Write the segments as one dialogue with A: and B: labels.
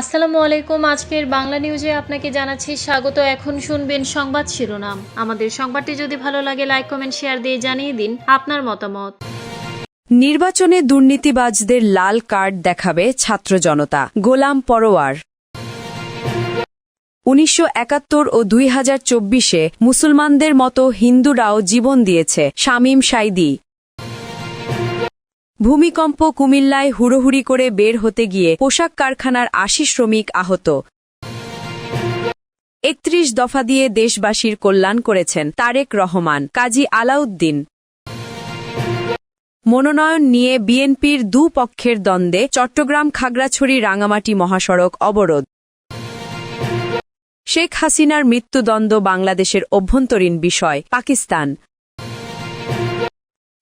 A: আসসালামু আলাইকুম। আজকের বাংলা নিউজে আপনাকে জানাচ্ছি স্বাগত। এখন শুনবেন সংবাদ শিরোনাম। আমাদের সংবাদটি যদি ভালো লাগে লাইক কমেন্ট শেয়ার দিয়ে জানিয়ে দিন আপনার মতামত।
B: নির্বাচনে দুর্নীতিবাজদের লাল কার্ড দেখাবে ছাত্র জনতা। গোলাম পরোয়ার। উনিশশো একাত্তর ও দুই হাজার চব্বিশে মুসলমানদের মতো হিন্দুরাও জীবন দিয়েছে শামীম সাইদি। ভূমিকম্প কুমিল্লায় হুড়োহুড়ি করে বের হতে গিয়ে পোশাক কারখানার আশি শ্রমিক আহত। একত্রিশ দফা দিয়ে দেশবাসীর কল্যাণ করেছেন তারেক রহমান, কাজী আলাউদ্দিন। মনোনয়ন নিয়ে বিএনপির দুপক্ষের দ্বন্দ্বে চট্টগ্রাম খাগড়াছড়ি রাঙামাটি মহাসড়ক অবরোধ। শেখ হাসিনার মৃত্যুদণ্ড বাংলাদেশের অভ্যন্তরীণ বিষয়, পাকিস্তান।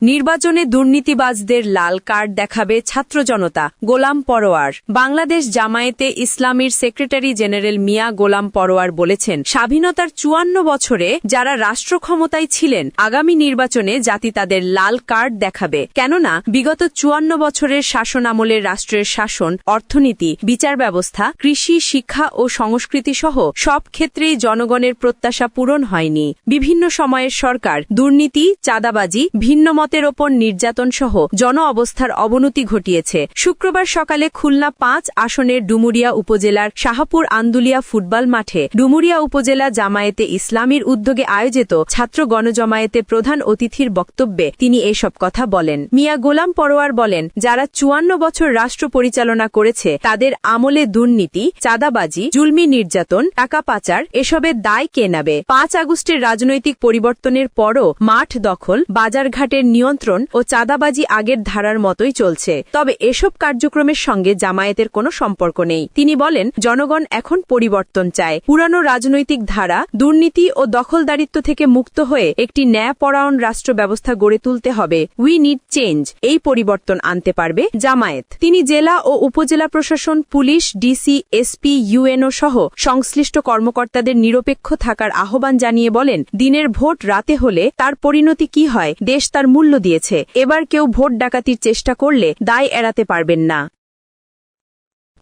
B: নির্বাচনে দুর্নীতিবাজদের লাল কার্ড দেখাবে ছাত্র জনতা গোলাম পরোয়ার। বাংলাদেশ জামায়াতে ইসলামীর সেক্রেটারি জেনারেল মিয়া গোলাম পরোয়ার বলেছেন, স্বাধীনতার চুয়ান্ন বছরে যারা রাষ্ট্র ক্ষমতায় ছিলেন, আগামী নির্বাচনে জাতি তাদের লাল কার্ড দেখাবে। কেননা, বিগত চুয়ান্ন বছরের শাসন আমলের রাষ্ট্রের শাসন, অর্থনীতি, বিচার ব্যবস্থা, কৃষি, শিক্ষা ও সংস্কৃতি সহ সব ক্ষেত্রেই জনগণের প্রত্যাশা পূরণ হয়নি। বিভিন্ন সময়ের সরকার দুর্নীতি, চাঁদাবাজি ভিন্ন মতের ওপর নির্যাতন সহ জন অবস্থার অবনতি ঘটিয়েছে। শুক্রবার সকালে খুলনা পাঁচ আসনের ডুমুরিয়া উপজেলার শাহপুর আন্দুলিয়া ফুটবল মাঠে ডুমুরিয়া উপজেলা জামায়াতে ইসলামীর উদ্যোগে আয়োজিত ছাত্র গণজমায়েতে প্রধান অতিথির বক্তব্যে তিনি এসব কথা বলেন। মিয়া গোলাম পরোয়ার বলেন, যারা চুয়ান্ন বছর রাষ্ট্র পরিচালনা করেছে, তাদের আমলে দুর্নীতি, চাঁদাবাজি, জুলমি নির্যাতন, টাকা পাচার, এসবের দায় কে নেবে? পাঁচ আগস্টের রাজনৈতিক পরিবর্তনের পরও মাঠ দখল, বাজারঘাটের নিয়ন্ত্রণ ও চাঁদাবাজি আগের ধারার মতোই চলছে। তবে এসব কার্যক্রমের সঙ্গে জামায়াতের কোনো সম্পর্ক নেই। তিনি বলেন, জনগণ এখন পরিবর্তন চায়। পুরানো রাজনৈতিক ধারা, দুর্নীতি ও দখলদারিত্ব থেকে মুক্ত হয়ে একটি ন্যায়পরায়ণ রাষ্ট্র ব্যবস্থা গড়ে তুলতে হবে। উই নিড চেঞ্জ এই পরিবর্তন আনতে পারবে জামায়াত। তিনি জেলা ও উপজেলা প্রশাসন, পুলিশ ডিসি এসপি ইউএনও সহ সংশ্লিষ্ট কর্মকর্তাদের নিরপেক্ষ থাকার আহ্বান জানিয়ে বলেন, দিনের ভোট রাতে হলে তার পরিণতি কি হয়, দেশ তার মূল্য দিয়েছে। এবার কেউ ভোট ডাকাতির চেষ্টা করলে দায় এড়াতে পারবেন না।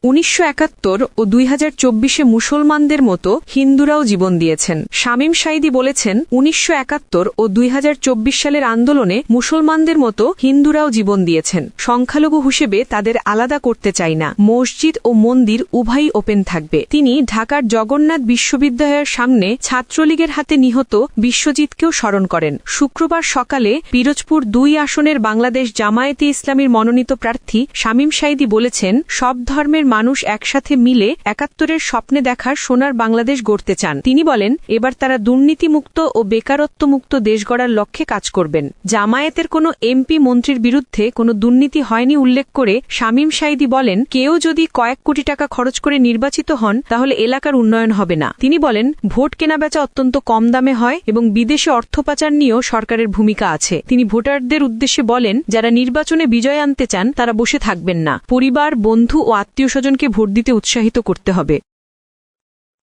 C: উনিশশো একাত্তর ও দুই হাজার চব্বিশে মুসলমানদের মতো হিন্দুরাও জীবন দিয়েছেন। শামীম সাইদি বলেছেন, উনিশশো একাত্তর ও দুই হাজার চব্বিশ সালের আন্দোলনে মুসলমানদের মতো হিন্দুরাও জীবন দিয়েছেন। সংখ্যালঘু হিসেবে তাদের আলাদা করতে চাই না। মসজিদ ও মন্দির উভয়ই ওপেন থাকবে। তিনি ঢাকার জগন্নাথ বিশ্ববিদ্যালয়ের সামনে ছাত্রলীগের হাতে নিহত বিশ্বজিৎকেও স্মরণ করেন। শুক্রবার সকালে পিরোজপুর দুই আসনের বাংলাদেশ জামায়াতে ইসলামীর মনোনীত প্রার্থী শামীম সাইদি বলেছেন, সব ধর্মের মানুষ একসাথে মিলে একাত্তরের স্বপ্নে দেখার সোনার বাংলাদেশ গড়তে চান। তিনি বলেন, এবার তারা দুর্নীতিমুক্ত ও বেকারত্বমুক্ত দেশ গড়ার লক্ষ্যে কাজ করবেন। জামায়াতের কোনো এমপি মন্ত্রীর বিরুদ্ধে কোনো দুর্নীতি হয়নি উল্লেখ করে শামীম সাইদি বলেন, কেউ যদি কয়েক কোটি টাকা খরচ করে নির্বাচিত হন, তাহলে এলাকার উন্নয়ন হবে না। তিনি বলেন, ভোট কেনাবেচা অত্যন্ত কম দামে হয় এবং বিদেশে অর্থ পাচার নিয়েও সরকারের ভূমিকা আছে। তিনি ভোটারদের উদ্দেশ্যে বলেন, যারা নির্বাচনে বিজয় আনতে চান, তারা বসে থাকবেন না। পরিবার, বন্ধু ও আত্মীয় স্বজনকে ভোট দিতে উৎসাহিত করতে হবে।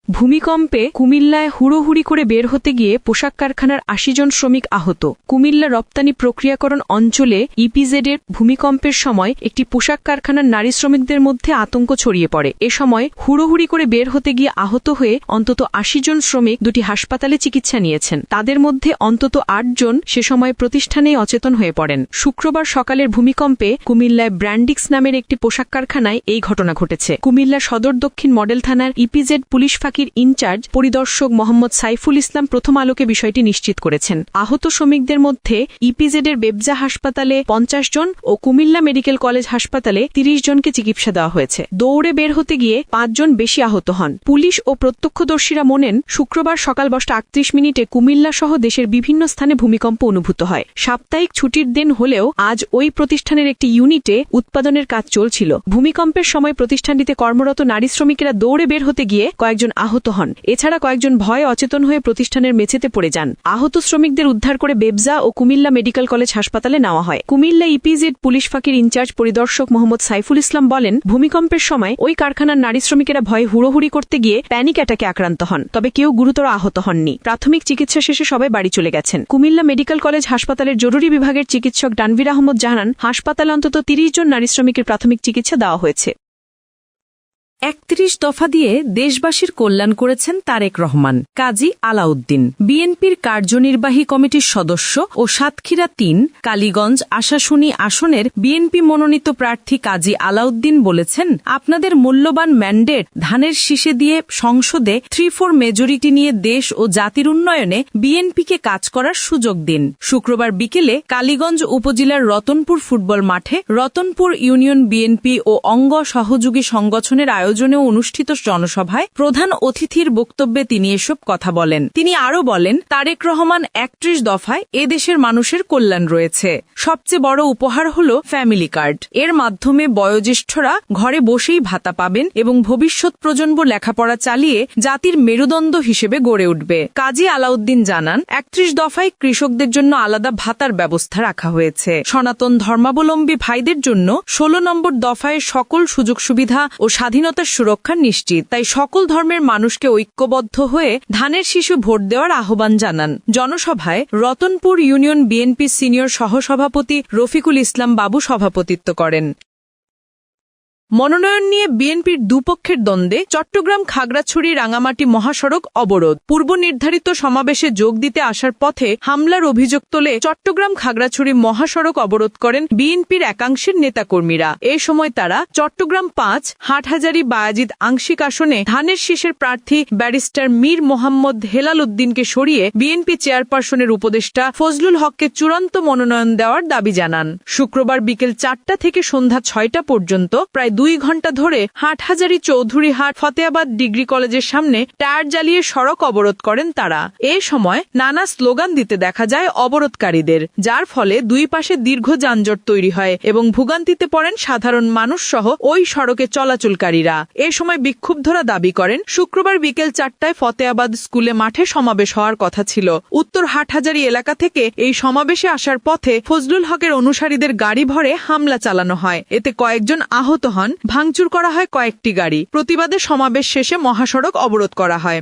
C: ভূমিকম্পে কুমিল্লায় হুড়োহুড়ি করে বের হতে গিয়ে পোশাক কারখানার আশি জন শ্রমিক আহত। কুমিল্লা রপ্তানি প্রক্রিয়াকরণ অঞ্চলে ইপিজেডের ভূমিকম্পের সময় একটি পোশাক কারখানার নারী শ্রমিকদের মধ্যে আতঙ্ক ছড়িয়ে পড়ে। এ সময় হুড়োহুড়ি করে বের হতে গিয়ে আহত হয়ে অন্তত আশি জন শ্রমিক দুটি হাসপাতালে চিকিৎসা নিয়েছেন। তাদের মধ্যে অন্তত আট জন সে সময় প্রতিষ্ঠানেই অচেতন হয়ে পড়েন। শুক্রবার সকালের ভূমিকম্পে কুমিল্লায় ব্র্যান্ডিক্স নামের একটি পোশাক কারখানায় এই ঘটনা ঘটেছে। কুমিল্লা সদর দক্ষিণ মডেল থানার ইপিজেড পুলিশ ফাঁকির ইনচার্জ পরিদর্শক মোহাম্মদ সাইফুল ইসলাম প্রথম আলোকে বিষয়টি নিশ্চিত করেছেন। আহত শ্রমিকদের মধ্যে ইপিজেডের বেবজা হাসপাতালে পঞ্চাশ জন ও কুমিল্লা মেডিকেল কলেজ হাসপাতালে তিরিশ জনকে চিকিৎসা দেওয়া হয়েছে। দৌড়ে বের হতে গিয়ে পাঁচজন বেশি আহত হন। পুলিশ ও প্রত্যক্ষদর্শীরা মনেন, শুক্রবার সকাল দশটা আটত্রিশ মিনিটে কুমিল্লা সহ দেশের বিভিন্ন স্থানে ভূমিকম্প অনুভূত হয়। সাপ্তাহিক ছুটির দিন হলেও আজ ওই প্রতিষ্ঠানের একটি ইউনিটে উৎপাদনের কাজ চলছিল। ভূমিকম্পের সময় প্রতিষ্ঠানটিতে কর্মরত নারী শ্রমিকেরা দৌড়ে বের হতে গিয়ে কয়েকজন আহত হন। এছাড়া কয়েকজন ভয়ে অচেতন হয়ে প্রতিষ্ঠানের মেঝেতে পড়ে যান। আহত শ্রমিকদের উদ্ধার করে বেবজা ও কুমিল্লা মেডিকেল কলেজ হাসপাতালে নেওয়া হয়। কুমিল্লা ইপিজেড পুলিশ ফাঁকির ইনচার্জ পরিদর্শক মোহাম্মদ সাইফুল ইসলাম বলেন, ভূমিকম্পের সময় ওই কারখানার নারী শ্রমিকেরা ভয়ে হুড়োহুড়ি করতে গিয়ে প্যানিক অ্যাটাকে আক্রান্ত হন, তবে কেউ গুরুতর আহত হননি। প্রাথমিক চিকিৎসা শেষে সবাই বাড়ি চলে গেছেন। কুমিল্লা মেডিকেল কলেজ হাসপাতালের জরুরি বিভাগের চিকিৎসক ডানভির আহমদ জাহান হাসপাতালে অন্তত তিরিশ জন নারী শ্রমিকের প্রাথমিক চিকিৎসা দেওয়া হয়েছে। একত্রিশ দফা দিয়ে দেশবাসীর কল্যাণ করেছেন তারেক রহমান, কাজী আলাউদ্দিন। বিএনপির কার্যনির্বাহী কমিটির সদস্য ও সাতক্ষীরা তিন, কালীগঞ্জ আশাশুনি আসনের বিএনপি মনোনীত প্রার্থী কাজী আলাউদ্দিন বলেছেন, আপনাদের মূল্যবান ম্যান্ডেট ধানের শীষে দিয়ে সংসদে থ্রি ফোর মেজরিটি নিয়ে দেশ ও জাতির উন্নয়নে বিএনপিকে কাজ করার সুযোগ দিন। শুক্রবার বিকেলে কালীগঞ্জ উপজেলার রতনপুর ফুটবল মাঠে রতনপুর ইউনিয়ন বিএনপি ও অঙ্গ সহযোগী সংগঠনের আয়োজনে অনুষ্ঠিত জনসভায় প্রধান অতিথির বক্তব্যে তিনি এসব কথা বলেন। তিনি আরও বলেন, তারেক রহমান একত্রিশ দফায় এদেশের মানুষের কল্যাণ রয়েছে। সবচেয়ে বড় উপহার হল ফ্যামিলি কার্ড। এর মাধ্যমে বয়োজ্যেষ্ঠরা ঘরে বসেই ভাতা পাবেন এবং ভবিষ্যৎ প্রজন্ম লেখাপড়া চালিয়ে জাতির মেরুদণ্ড হিসেবে গড়ে উঠবে। কাজী আলাউদ্দিন জানান, একত্রিশ দফায় কৃষকদের জন্য আলাদা ভাতার ব্যবস্থা রাখা হয়েছে। সনাতন ধর্মাবলম্বী ভাইদের জন্য ষোলো নম্বর দফায় সকল সুযোগ সুবিধা ও স্বাধীনতার সুরক্ষা নিশ্চিত। তাই সকল ধর্মের মানুষকে ঐক্যবদ্ধ হয়ে ধানের শিশু ভোট দেওয়ার আহ্বান জানান। জনসভায় রতনপুর ইউনিয়ন বিএনপি সিনিয়র সহসভাপতি রফিকুল ইসলাম বাবু সভাপতিত্ব করেন। মনোনয়ন নিয়ে বিএনপির দুপক্ষের দ্বন্দ্বে চট্টগ্রাম খাগড়াছড়ি রাঙামাটি মহাসড়ক অবরোধ। পূর্ব নির্ধারিত সমাবেশে যোগ দিতে আসার পথে হামলার অভিযোগ তোলে চট্টগ্রাম খাগড়াছড়ি মহাসড়ক অবরোধ করেন বিএনপির একাংশের নেতাকর্মীরা। এ সময় তারা চট্টগ্রাম পাঁচ, হাটহাজারি বায়াজিদ আংশিক আসনে ধানের শীষের প্রার্থী ব্যারিস্টার মীর মোহাম্মদ হেলাল উদ্দিনকে সরিয়ে বিএনপি চেয়ারপারসনের উপদেষ্টা ফজলুল হককে চূড়ান্ত মনোনয়ন দেওয়ার দাবি জানান। শুক্রবার বিকেল চারটা থেকে সন্ধ্যা ছয়টা পর্যন্ত প্রায় দুই ঘণ্টা ধরে হাটহাজারি চৌধুরী হাট ফতেয়াবাদ ডিগ্রি কলেজের সামনে টায়ার জ্বালিয়ে সড়ক অবরোধ করেন তারা। এ সময় নানা স্লোগান দিতে দেখা যায় অবরোধকারীদের, যার ফলে দুই পাশে দীর্ঘ যানজট তৈরি হয় এবং ভোগান্তিতে পড়েন সাধারণ মানুষ সহ ওই সড়কে চলাচলকারীরা। এ সময় বিক্ষুব্ধরা দাবি করেন, শুক্রবার বিকেল চারটায় ফতেয়াবাদ স্কুলে মাঠে সমাবেশ হওয়ার কথা ছিল। উত্তর হাটহাজারি এলাকা থেকে এই সমাবেশে আসার পথে ফজলুল হকের অনুসারীদের গাড়ি ভরে হামলা চালানো হয়। এতে কয়েকজন আহত হন। ভাঙচুর করা হয় কয়েকটি গাড়ি। প্রতিবাদে সমাবেশ শেষে মহাসড়ক অবরোধ করা হয়।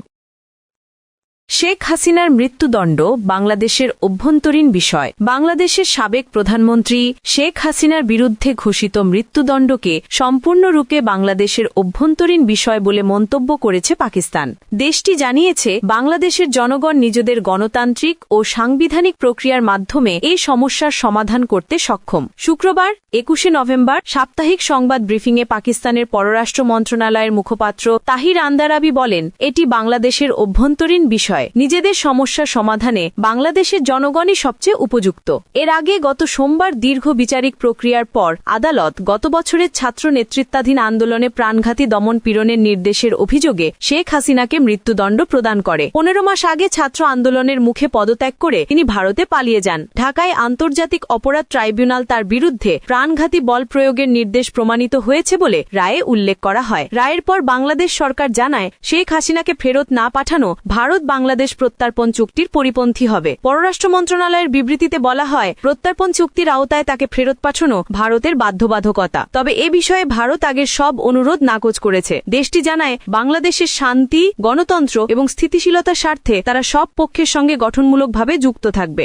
C: শেখ হাসিনার মৃত্যুদণ্ড বাংলাদেশের অভ্যন্তরীণ বিষয়। বাংলাদেশের সাবেক প্রধানমন্ত্রী শেখ হাসিনার বিরুদ্ধে ঘোষিত মৃত্যুদণ্ডকে সম্পূর্ণরূপে বাংলাদেশের অভ্যন্তরীণ বিষয় বলে মন্তব্য করেছে পাকিস্তান। দেশটি জানিয়েছে, বাংলাদেশের জনগণ নিজেদের গণতান্ত্রিক ও সাংবিধানিক প্রক্রিয়ার মাধ্যমে এই সমস্যার সমাধান করতে সক্ষম। শুক্রবার, একুশে নভেম্বর, সাপ্তাহিক সংবাদ ব্রিফিংয়ে পাকিস্তানের পররাষ্ট্র মন্ত্রণালয়ের মুখপাত্র তাহির আন্দারাবি বলেন, এটি বাংলাদেশের অভ্যন্তরীণ বিষয়। নিজেদের সমস্যা সমাধানে বাংলাদেশের জনগণই সবচেয়ে উপযুক্ত। এর আগে গত সোমবার দীর্ঘ বিচারিক প্রক্রিয়ার পর আদালত গত বছরের ছাত্র নেতৃত্বাধীন আন্দোলনে প্রাণঘাতী দমন পীড়নের নির্দেশের অভিযোগে শেখ হাসিনাকে মৃত্যুদণ্ড প্রদান করে। পনেরো মাস আগে ছাত্র আন্দোলনের মুখে পদত্যাগ করে তিনি ভারতে পালিয়ে যান। ঢাকায় আন্তর্জাতিক অপরাধ ট্রাইব্যুনাল তার বিরুদ্ধে প্রাণঘাতী বল প্রয়োগের নির্দেশ প্রমাণিত হয়েছে বলে রায়ে উল্লেখ করা হয়। রায়ের পর বাংলাদেশ সরকার জানায়, শেখ হাসিনাকে ফেরত না পাঠানো ভারত বাংলাদেশ প্রত্যার্পণ চুক্তির পরিপন্থী হবে। পররাষ্ট্র মন্ত্রণালয়ের বিবৃতিতে বলা হয়, প্রত্যার্পণ চুক্তির আওতায় তাকে ফেরত পাঠানো ভারতের বাধ্যবাধকতা। তবে এ বিষয়ে ভারত আগের সব অনুরোধ নাকচ করেছে। দেশটি জানায়, বাংলাদেশের শান্তি, গণতন্ত্র এবং স্থিতিশীলতার স্বার্থে তারা সব পক্ষের সঙ্গে গঠনমূলকভাবে যুক্ত থাকবে।